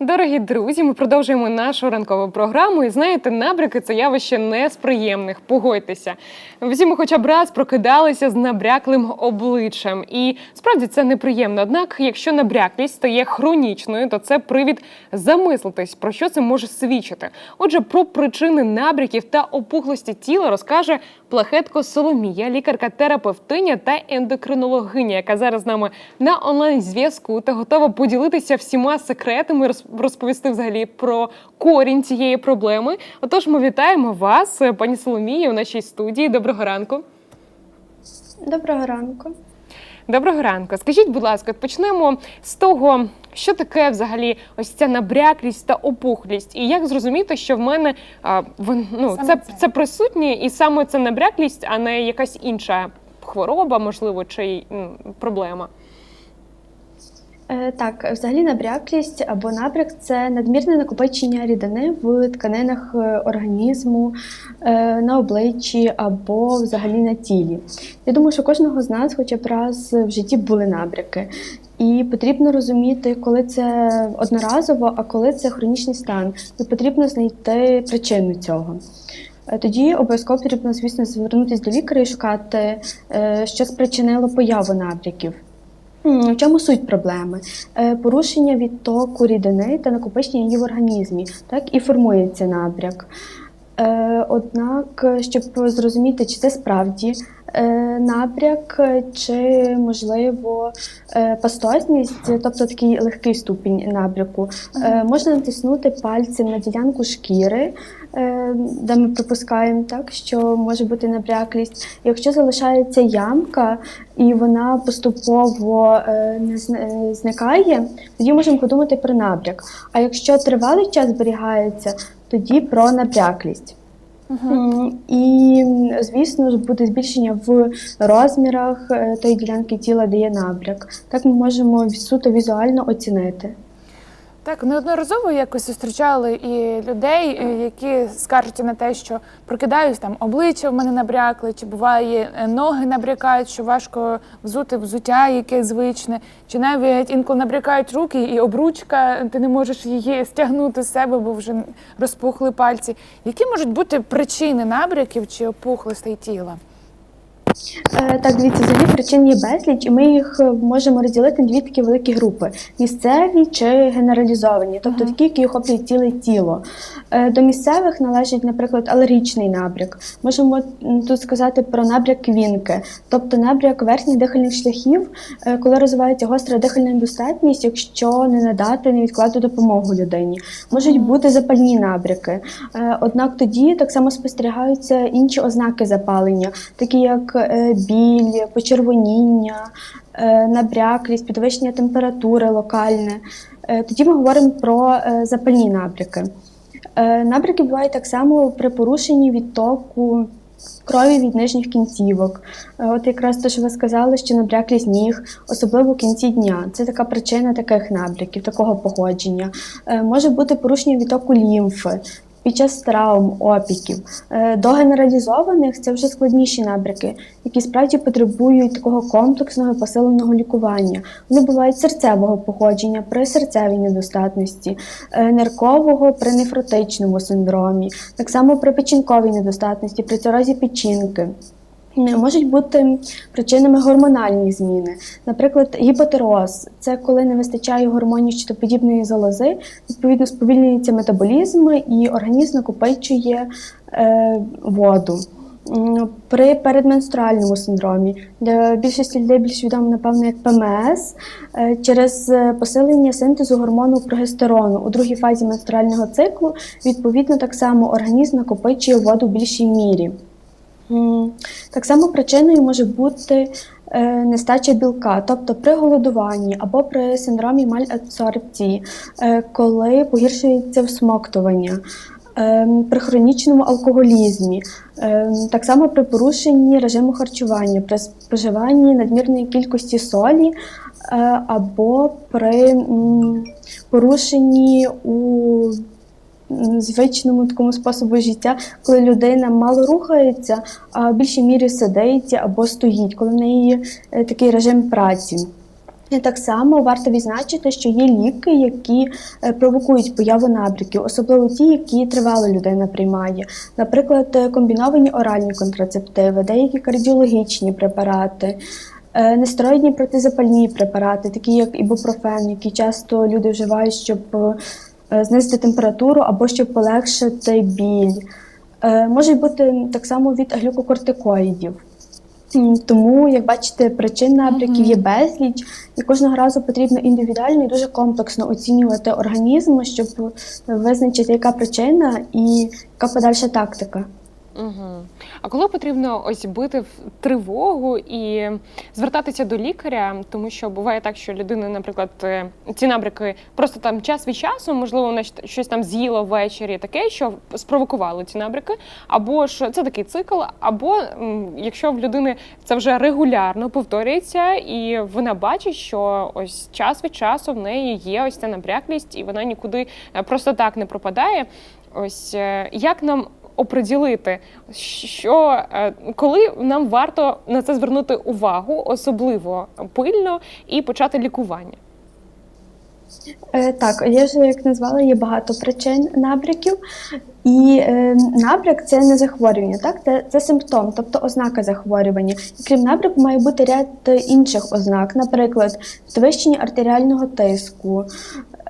Дорогі друзі, ми продовжуємо нашу ранкову програму. І знаєте, набряки це явище не з приємних. Погодьтеся. Всі ми хоча б раз прокидалися з набряклим обличчям. І справді це неприємно. Однак, якщо набряклість стає хронічною, то це привід замислитись, про що це може свідчити. Отже, про причини набряків та опухлості тіла розкаже Плахетко Соломія, лікарка-терапевтиня та ендокринологиня, яка зараз з нами на онлайн-зв'язку та готова поділитися всіма секретами, розповісти взагалі про корінь цієї проблеми. Отож, ми вітаємо вас, е, пані Соломії, у нашій студії. Доброго ранку. Доброго ранку. Доброго ранку. Скажіть, будь ласка, почнемо з того, що таке взагалі ось ця набряклість та опухлість, і як зрозуміти, що в мене а, вон- ну, це, це. це присутнє, і саме це набряклість, а не якась інша хвороба, можливо, чи м, проблема. Е, Так, взагалі набряклість або набряк це надмірне накопичення рідини в тканинах е, організму, е, на обличчі або взагалі на тілі. Я думаю, що кожного з нас хоча б раз в житті були набряки. І потрібно розуміти, коли це одноразово, а коли це хронічний стан. І потрібно знайти причину цього. Тоді обов'язково потрібно, звісно, звернутися до лікаря і шукати, що спричинило появу набряків. В чому суть проблеми? Е, Порушення відтоку рідини та накопичення її в організмі, так і формується набряк. Е, Однак, щоб зрозуміти, чи це справді набряк, е, чи можливо е, пастозність, тобто такий легкий ступінь набряку, е, можна натиснути пальцем на ділянку шкіри, де ми припускаємо, так, що може бути набряклість. Якщо залишається ямка і вона поступово не зникає, тоді можемо подумати про набряк. А якщо тривалий час зберігається, тоді про набряклість. М, І, звісно буде збільшення в розмірах е, тої ділянки тіла, де є набряк. Так ми можемо суто візуально оцінити. Так, неодноразово якось зустрічали і людей, е, які скаржаться на те, що прокидаюсь там обличчя в мене набрякли, чи буває е, ноги набрякають, що важко взути взуття, яке звичне, чи навіть інколи набрякають руки, і обручка, ти не можеш її стягнути з себе, бо вже розпухли пальці. Які можуть бути причини набряків чи опухлостей тіла? Е, Так, дивіться, взагалі причин є безліч, і ми їх е, можемо розділити на дві такі великі групи: місцеві чи генералізовані, тобто такі, які охоплюють ціле тіло. Е, До місцевих належить, наприклад, алергічний набряк. Можемо тут сказати про набряк квінки, тобто набряк верхніх дихальних шляхів, коли розвивається гостра дихальна недостатність, якщо не надати невідкладну допомогу людині. Можуть бути запальні набряки. Однак тоді так само спостерігаються інші ознаки запалення, такі як біль, почервоніння, е, набряклість, підвищення температури локальне. Е, Тоді ми говоримо про е, запальні набряки. Е, Набряки бувають так само при порушенні відтоку крові від нижніх кінцівок. Е, От якраз те, що ви сказали, що набряклість ніг, особливо в кінці дня. Це така причина таких набряків, такого походження. Е, Може бути порушення відтоку лімфи. Під час травм, опіків. Е, До генералізованих це вже складніші набряки, які справді потребують такого комплексного і посиленого лікування. Вони бувають серцевого походження при серцевій недостатності, е, ниркового при нефротичному синдромі, так само при печінковій недостатності, при цирозі печінки. Можуть бути причинами гормональні зміни, наприклад, гіпотероз це коли не вистачає гормонів щитоподібної залози, відповідно сповільнюється метаболізм і організм накопичує е, воду. При передменструальному синдромі для більшості людей більш відомо, напевно, як ПМС, е, через е, посилення синтезу гормону прогестерону у другій фазі менструального циклу, відповідно, так само організм накопичує воду в більшій мірі. Так само причиною може бути е, нестача білка, тобто при голодуванні або при синдромі малабсорбції, е, коли погіршується всмоктування, е, при хронічному алкоголізмі, так само при порушенні режиму харчування, при споживанні надмірної кількості солі або при порушенні у звичному такому способу життя, коли людина мало рухається, а в більшій мірі сидить або стоїть, коли в неї е, такий режим праці. Так само варто відзначити, що є ліки, які е, провокують появу набряків, особливо ті, які тривало людина приймає. Наприклад, е, комбіновані оральні контрацептиви, деякі кардіологічні препарати, нестероїдні протизапальні препарати, такі як ібупрофен, які часто люди вживають, щоб знизити температуру або щоб полегшити біль. Може бути так само від глюкокортикоїдів. Тому, як бачите, причин набряків є безліч, і кожного разу потрібно індивідуально і дуже комплексно оцінювати організм, щоб визначити, яка причина і яка подальша тактика. Угу. А коли потрібно ось бити в тривогу і звертатися до лікаря, тому що буває так, що людина, наприклад, е, ці набряки просто там час від часу, можливо, вона щось там з'їла ввечері, таке, що спровокувало ці набряки, або ж це такий цикл, або якщо в людини це вже регулярно повторюється, і вона бачить, що ось час від часу в неї є ось ця набряклість, і вона нікуди е, просто так не пропадає. Ось е, як нам оприділити, що е, коли нам варто на це звернути увагу, особливо пильно, і почати лікування. Е, Так, я ж як назвала, є багато причин набряків. І е, набряк це не захворювання, так? Це, це симптом, тобто ознака захворювання. І крім набряку, має бути ряд інших ознак, наприклад, підвищення артеріального тиску,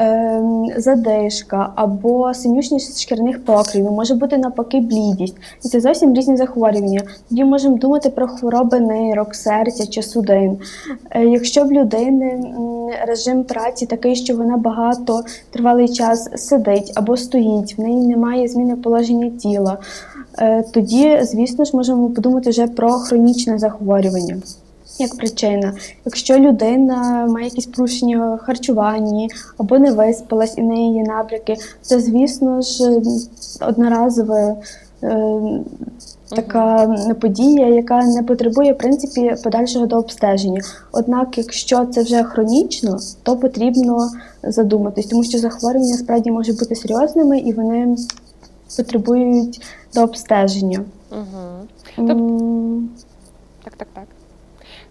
е, задишка або синюшність шкірних покривів, може бути навпаки блідість. І це зовсім різні захворювання. Тоді можемо думати про хвороби нирок, серця чи судин. Е, Якщо в людини режим праці такий, що вона багато тривалий час сидить або стоїть, в неї немає зміни положення тіла, е, тоді, звісно ж, можемо подумати вже про хронічне захворювання. Як причина, якщо людина має якісь порушення в харчуванні або не виспалась і в неї є набряки, це звісно ж одноразове така подія, яка не потребує в принципі подальшого дообстеження. Однак, якщо це вже хронічно, то потрібно задуматись, тому що захворювання справді можуть бути серйозними і вони потребують дообстеження. Угу. М, Так, так, так.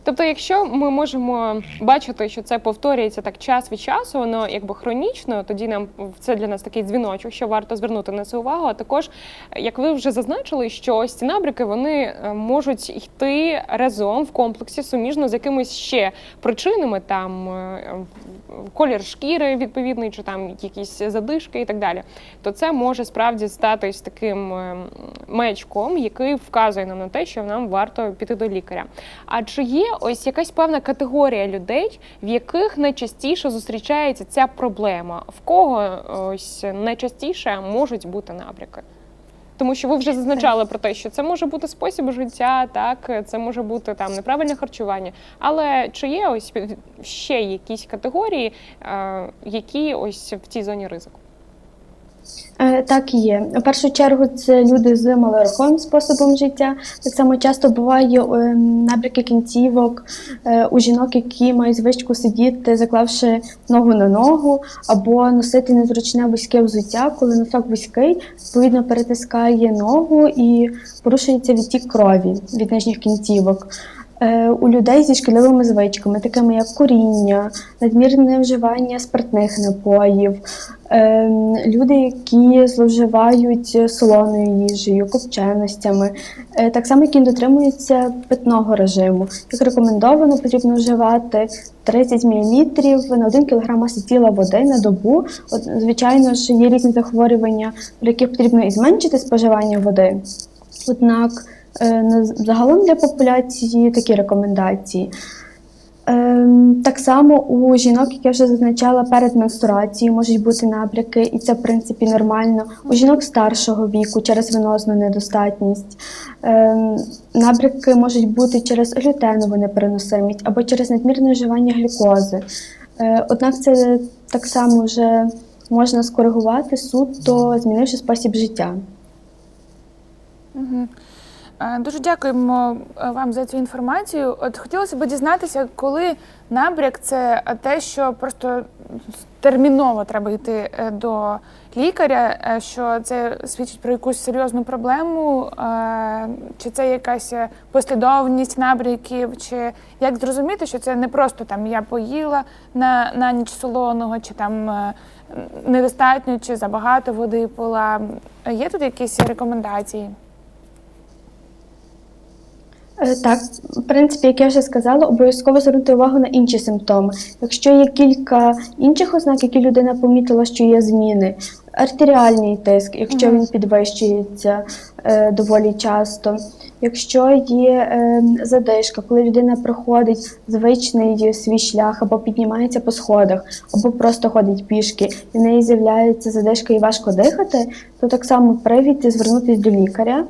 Тобто, якщо ми можемо бачити, що це повторюється так час від часу, воно якби хронічно, тоді нам це для нас такий дзвіночок, що варто звернути на це увагу. А також, як ви вже зазначили, що ось ці набряки вони е, можуть йти разом в комплексі суміжно з якимись ще причинами, там е, колір шкіри відповідний, чи там якісь задишки і так далі. То це може справді стати ось таким е, маячком, який вказує нам на те, що нам варто піти до лікаря. А чи є ось якась певна категорія людей, в яких найчастіше зустрічається ця проблема? В кого ось найчастіше можуть бути набряки? Тому що ви вже зазначали про те, що це може бути спосіб життя, так це може бути там неправильне харчування. Але чи є ось ще якісь категорії, е, які ось в цій зоні ризику? Е, Так є. В першу чергу це люди з малорухомим способом життя. Так само часто буває е, набряки кінцівок е, у жінок, які мають звичку сидіти, заклавши ногу на ногу, або носити незручне вузьке взуття, коли носок вузький, відповідно перетискає ногу і порушується відтік крові від нижніх кінцівок. Е, У людей зі шкідливими звичками, такими як куріння, надмірне вживання спиртних напоїв, е, люди, які зловживають солоною їжею, копченостями, е, так само, які дотримуються питного режиму. Як рекомендовано, потрібно вживати 30 мл на 1 кг маси тіла води на добу. От, звичайно ж, є різні захворювання, при яких потрібно і зменшити споживання води. Однак на- загалом для популяції такі рекомендації. Ем, Так само у жінок, як я вже зазначала, перед менструацією можуть бути набряки, і це в принципі нормально. У жінок старшого віку через венозну недостатність. Ем, Набряки можуть бути через глютенову непереносимість або через надмірне вживання глюкози. Е, Однак це так само вже можна скоригувати суто, змінивши спосіб життя. Угу. Е, Дуже дякуємо е, вам за цю інформацію. От хотілося б дізнатися, коли набряк це те, що просто терміново треба йти е, до лікаря, що це свідчить про якусь серйозну проблему, чи це якась послідовність набряків, чи як зрозуміти, що це не просто там я поїла на, на ніч солоного, чи там недостатньо, чи забагато води пила. Є тут якісь рекомендації? Е, Так, в принципі, як я вже сказала, обов'язково звернути увагу на інші симптоми. Якщо є кілька інших ознак, які людина помітила, що є зміни, артеріальний тиск, якщо він підвищується е, доволі часто, якщо є е, задишка, коли людина проходить звичний свій шлях або піднімається по сходах, або просто ходить пішки, і в неї з'являється задишка і важко дихати, то так само привід звернутися до лікаря.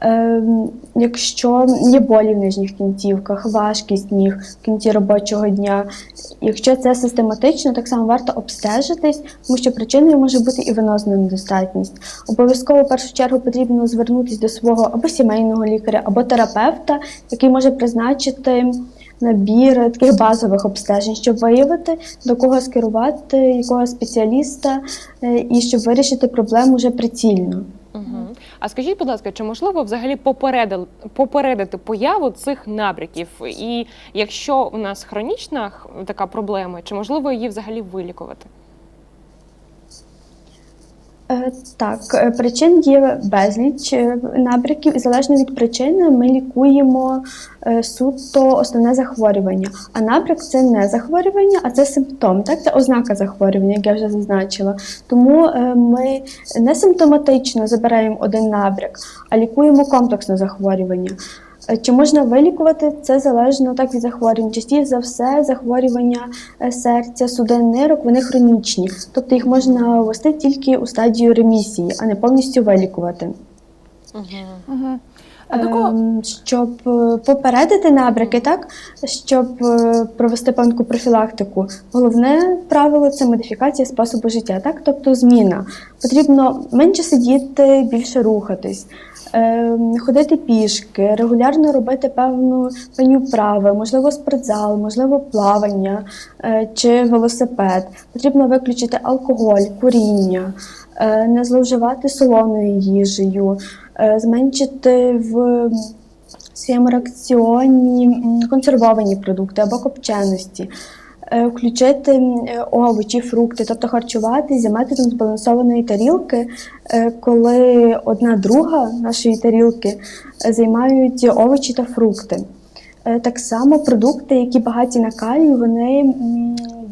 Ем, якщо є болі в нижніх кінцівках, важкість ніг в кінці робочого дня, якщо це систематично, так само варто обстежитись, тому що причиною може бути і венозна недостатність. Обов'язково в першу чергу потрібно звернутися до свого або сімейного лікаря, або терапевта, який може призначити набір таких базових обстежень, щоб виявити, до кого скерувати, якого спеціаліста, е, і щоб вирішити проблему вже прицільно. Угу. А скажіть, будь ласка, чи можливо взагалі попередил- попередити появу цих набряків? І якщо у нас хронічна така проблема, чи можливо її взагалі вилікувати? Е, Так, е, причин є безліч е, набряків, і залежно від причини ми лікуємо суто основне захворювання. А набряк це не захворювання, а це симптом. Так, це ознака захворювання, як я вже зазначила. Тому ми не симптоматично забираємо один набряк, а лікуємо комплексне захворювання. Е, Чи можна вилікувати це залежно так від захворювань? Частіше за все, захворювання е, серця, судин нирок, вони хронічні, тобто їх можна ввести тільки у стадію ремісії, а не повністю вилікувати. Угу. А до кого Ем, Щоб е, попередити набряки, так щоб провести певну профілактику, головне правило це модифікація способу життя, так тобто зміна. Потрібно менше сидіти, більше рухатись, ходити пішки, регулярно робити певну певні вправи, можливо, спортзал, можливо, плавання е, чи велосипед. Потрібно виключити алкоголь, куріння, е, не зловживати солоною їжею, е, зменшити в своєму раціоні м, консервовані продукти або копченості. Е, Включити е, овочі, фрукти, тобто харчуватися за методом збалансованої тарілки, е, коли одна друга нашої тарілки займають овочі та фрукти. Так само продукти, які багаті на калію, вони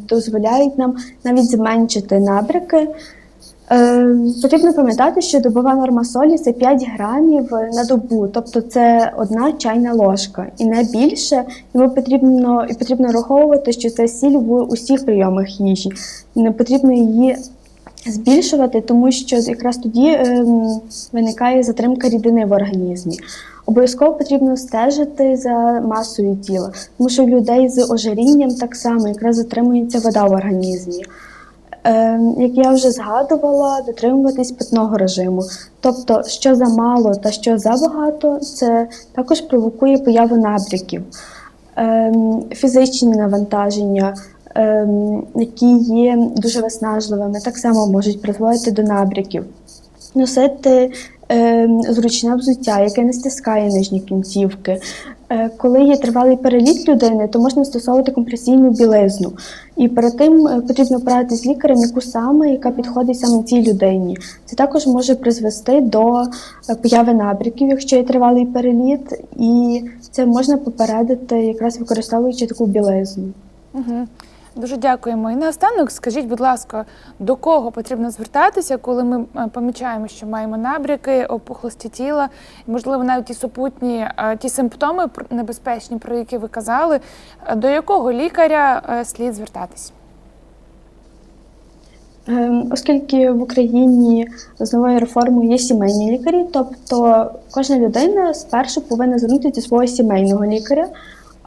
дозволяють нам навіть зменшити набряки. Е, Потрібно пам'ятати, що добова норма солі це 5 грамів на добу, тобто це одна чайна ложка і не більше. Йому потрібно і потрібно враховувати, що це сіль в усіх прийомах їжі. Не потрібно її збільшувати, тому що якраз тоді ем, виникає затримка рідини в організмі. Обов'язково потрібно стежити за масою тіла, тому що в людей з ожирінням так само якраз затримується вода в організмі. Е, як я вже згадувала, дотримуватись питного режиму. Тобто, що замало та що забагато, це також провокує появу набряків, Е, фізичні навантаження, е, які є дуже виснажливими, так само можуть призводити до набряків. Носити зручне взуття, яке не стискає нижні кінцівки. Е, коли є тривалий переліт людини, то можна застосовувати компресійну білизну. І перед тим е, потрібно порадити з лікарем, яку саме, яка підходить саме цій людині. Це також може призвести до е, появи набряків, якщо є тривалий переліт, і це можна попередити, якраз використовуючи таку білизну. Угу. Дуже дякуємо. І наостанок, скажіть, будь ласка, до кого потрібно звертатися, коли ми е, помічаємо, що маємо набряки, опухлості тіла, і, можливо, навіть ті супутні е, ті симптоми небезпечні, про які ви казали, е, до якого лікаря слід звертатись? Ем, Оскільки в Україні з новою реформою є сімейні лікарі, тобто кожна людина спершу повинна звернутися до свого сімейного лікаря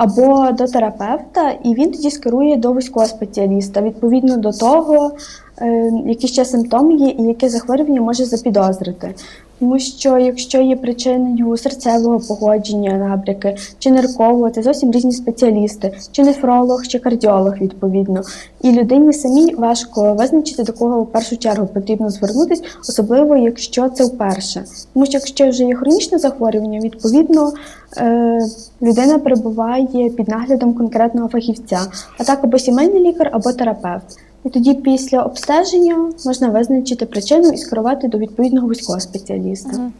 або до терапевта, і він тоді скерує до вузького спеціаліста відповідно до того, ем, які ще симптоми є і яке захворювання може запідозрити. Тому що якщо є причиною серцевого погодження набряки чи ниркового, це зовсім різні спеціалісти, чи нефролог, чи кардіолог відповідно. І людині самій важко визначити, до кого в першу чергу потрібно звернутися, особливо якщо це вперше. Тому що якщо вже є хронічне захворювання, відповідно е, людина перебуває під наглядом конкретного фахівця, а так або сімейний лікар, або терапевт. І тоді після обстеження можна визначити причину і скерувати до відповідного вузького спеціаліста.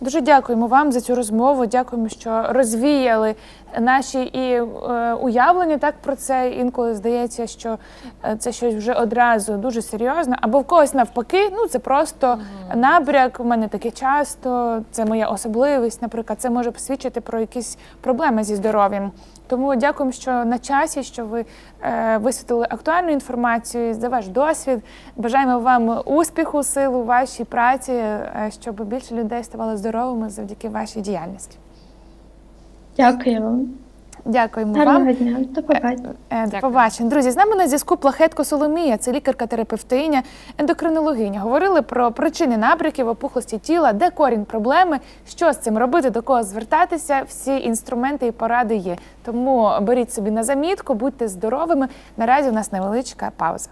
Дуже дякуємо вам за цю розмову. Дякуємо, що розвіяли наші і е, уявлення так про це. Інколи здається, що е, це щось вже одразу дуже серйозно, або в когось навпаки. Ну це просто набряк. У мене таке часто. Це моя особливість. Наприклад, це може свідчити про якісь проблеми зі здоров'ям. Тому дякуємо, що на часі, що ви е, висвітлили актуальну інформацію за ваш досвід. Бажаємо вам успіху, сил у вашій праці, е, щоб більше людей ставало здоровими завдяки вашій діяльності. Дякую вам. Дякуємо Гарного вам. дня. До побачення. Е, До побачення. Друзі, з нами на зв'язку Плахетко Соломія, це лікарка-терапевтиня, ендокринологиня. Говорили про причини набряків, опухлості тіла, де корінь проблеми, що з цим робити, до кого звертатися. Всі інструменти і поради є. Тому беріть собі на замітку, будьте здоровими. Наразі у нас невеличка пауза.